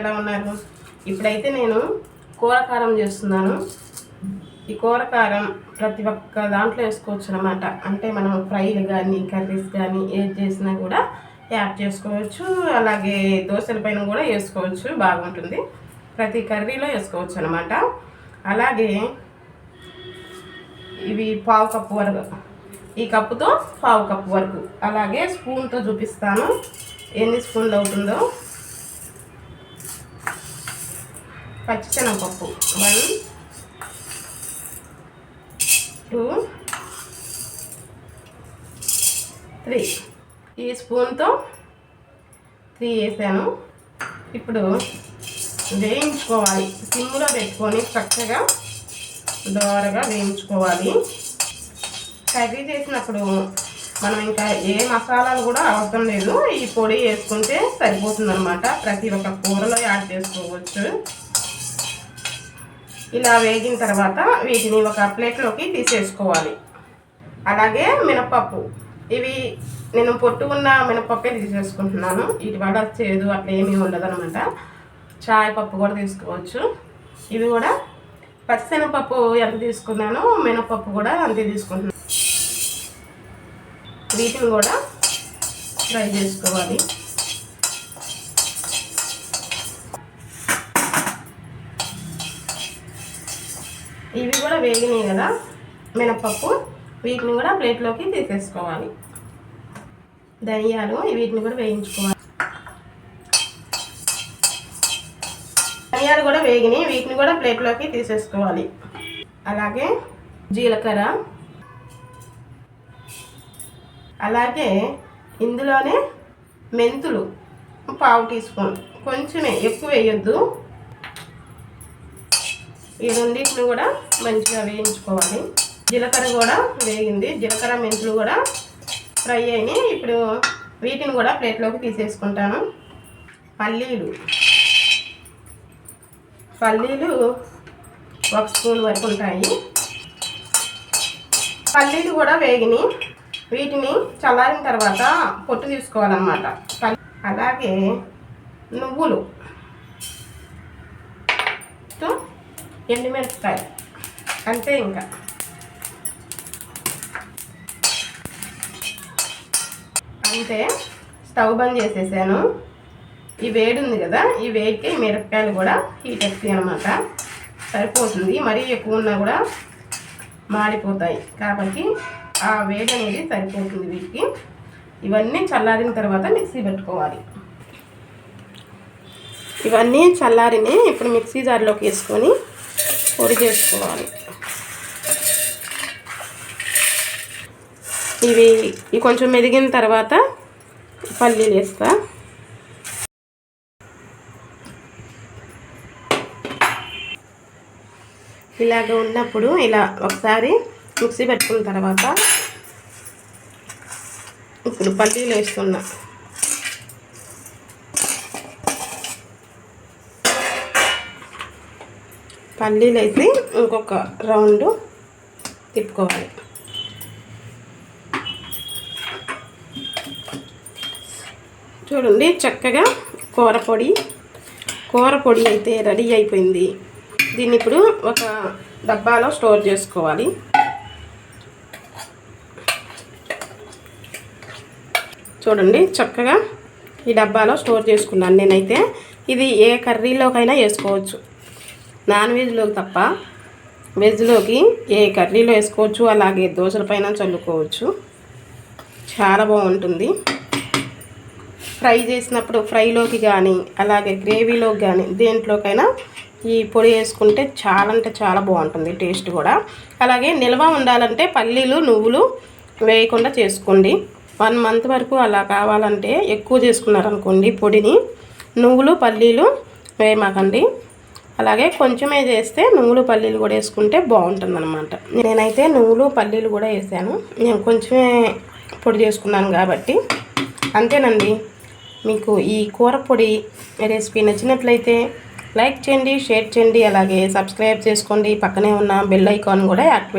ఎలా ఉన్నారు? ఇప్పుడైతే నేను కూరకారం చేస్తున్నాను. ఈ కూరకారం ప్రతి ఒక్క దాంట్లో వేసుకోవచ్చు అనమాట అంటే మనం ఫ్రైలు కానీ కర్రీస్ కానీ ఏది చేసినా కూడా యాడ్ చేసుకోవచ్చు. అలాగే దోశల పైన కూడా వేసుకోవచ్చు. బాగుంటుంది. ప్రతి కర్రీలో వేసుకోవచ్చు అనమాట అలాగే ఇవి పావు కప్పు వరకు ఈ కప్పుతో పావు కప్పు వరకు. అలాగే స్పూన్తో చూపిస్తాను. ఎన్ని స్పూన్లు అవుతుందో. పచ్చిశనగపప్పు వన్ టూ త్రీ. ఈ స్పూన్తో త్రీ వేసాను. ఇప్పుడు వేయించుకోవాలి. సిమ్లో పెట్టుకొని చక్కగా దోరగా వేయించుకోవాలి. కర్రీ చేసినప్పుడు మనం ఇంకా ఏ మసాలాలు కూడా అవసరం లేదు. ఈ పొడి వేసుకుంటే సరిపోతుందనమాట ప్రతి ఒక్క కూరలో యాడ్ చేసుకోవచ్చు. ఇలా వేగిన తర్వాత వీటిని ఒక ప్లేట్లోకి తీసేసుకోవాలి. అలాగే మినపప్పు. ఇవి నేను పొట్టు ఉన్న మినపప్పే తీసేసుకుంటున్నాను. ఇటు వడ చేదు అట్లా ఏమీ ఉండదు అనమాట చాయ్ పప్పు కూడా తీసుకోవచ్చు. ఇవి కూడా పచ్చిశనగపప్పు ఎంత తీసుకున్నానో మినపప్పు కూడా అంతే తీసుకుంటున్నాను. వీటిని కూడా ఫ్రై చేసుకోవాలి. ఇవి కూడా వేగినాయి కదా మినపప్పు వీటిని కూడా ప్లేట్లోకి తీసేసుకోవాలి. ధనియాలు వీటిని కూడా వేయించుకోవాలి. ధనియాలు కూడా వేగినాయి వీటిని కూడా ప్లేట్లోకి తీసేసుకోవాలి. అలాగే జీలకర్ర. అలాగే ఇందులోనే మెంతులు పావు టీ స్పూన్. కొంచెమే ఎక్కువ వేయొద్దు. ఈ రెండింటిని కూడా మంచిగా వేయించుకోవాలి. జీలకర్ర కూడా వేగింది జీలకర్ర మెంతులు కూడా ఫ్రై అయినాయి. ఇప్పుడు వీటిని కూడా ప్లేట్లోకి తీసేసుకుంటాను. పల్లీలు. పల్లీలు ఒక స్పూన్ వరకు ఉంటాయి. పల్లీలు కూడా వేగినాయి. వీటిని చల్లారిన తర్వాత పొట్టు తీసుకోవాలన్నమాట. అలాగే నువ్వులు. ఎండుమిరపకాయ. అంతే ఇంకా. అంతే స్టవ్ బంద్ చేసేసాను. ఈ వేడి ఉంది కదా ఈ వేడికి మిరపకాయలు కూడా హీట్ ఎక్కుతాయి అనమాట సరిపోతుంది. మరీ ఎక్కువ ఉన్నా కూడా మాడిపోతాయి. కాబట్టి ఆ వేడి అనేది సరిపోతుంది వీటికి. ఇవన్నీ చల్లారిన తర్వాత మిక్సీ పెట్టుకోవాలి. ఇవన్నీ చల్లారిని ఇప్పుడు మిక్సీ జార్లోకి వేసుకొని పొడి చేసుకోవాలి. ఇవి కొంచెం మెదిగిన తర్వాత పల్లీలు వేస్తా. ఇలాగ ఉన్నప్పుడు ఇలా ఒకసారి మిక్సీ పెట్టుకున్న తర్వాత ఇప్పుడు పల్లీలు వేస్తున్నా. పల్లీలు అయితే ఇంకొక రౌండ్ తిప్పుకోవాలి. చూడండి చక్కగా కూర పొడి కూర పొడి అయితే రెడీ అయిపోయింది. దీన్ని ఇప్పుడు ఒక డబ్బాలో స్టోర్ చేసుకోవాలి. చూడండి చక్కగా ఈ డబ్బాలో స్టోర్ చేసుకున్నాను నేనైతే. ఇది ఏ కర్రీలోకైనా వేసుకోవచ్చు. నాన్ వెజ్లోకి తప్ప వెజ్లోకి ఏ కర్రీలో వేసుకోవచ్చు అలాగే దోశల పైన చల్లుకోవచ్చు. చాలా బాగుంటుంది. ఫ్రై చేసినప్పుడు ఫ్రైలోకి కానీ అలాగే గ్రేవీలోకి కానీ దేంట్లోకైనా ఈ పొడి వేసుకుంటే చాలా అంటే చాలా బాగుంటుంది టేస్ట్ కూడా. అలాగే నిల్వ ఉండాలంటే పల్లీలు నువ్వులు వేయకుండా చేసుకోండి. వన్ మంత్ వరకు అలా కావాలంటే ఎక్కువ చేసుకున్నారనుకోండి పొడిని నువ్వులు పల్లీలు వేయమాకండి. అలాగే కొంచెమే చేస్తే నువ్వులు పల్లీలు కూడా వేసుకుంటే బాగుంటుంది అనమాట నేనైతే నువ్వులు పల్లీలు కూడా వేసాను. నేను కొంచెమే పొడి చేసుకున్నాను కాబట్టి. అంతేనండి. మీకు ఈ కూర పొడి రెసిపీ నచ్చినట్లయితే లైక్ చేయండి షేర్ చేయండి అలాగే సబ్స్క్రైబ్ చేసుకోండి. పక్కనే ఉన్న బెల్ ఐకాన్ కూడా యాక్టివేట్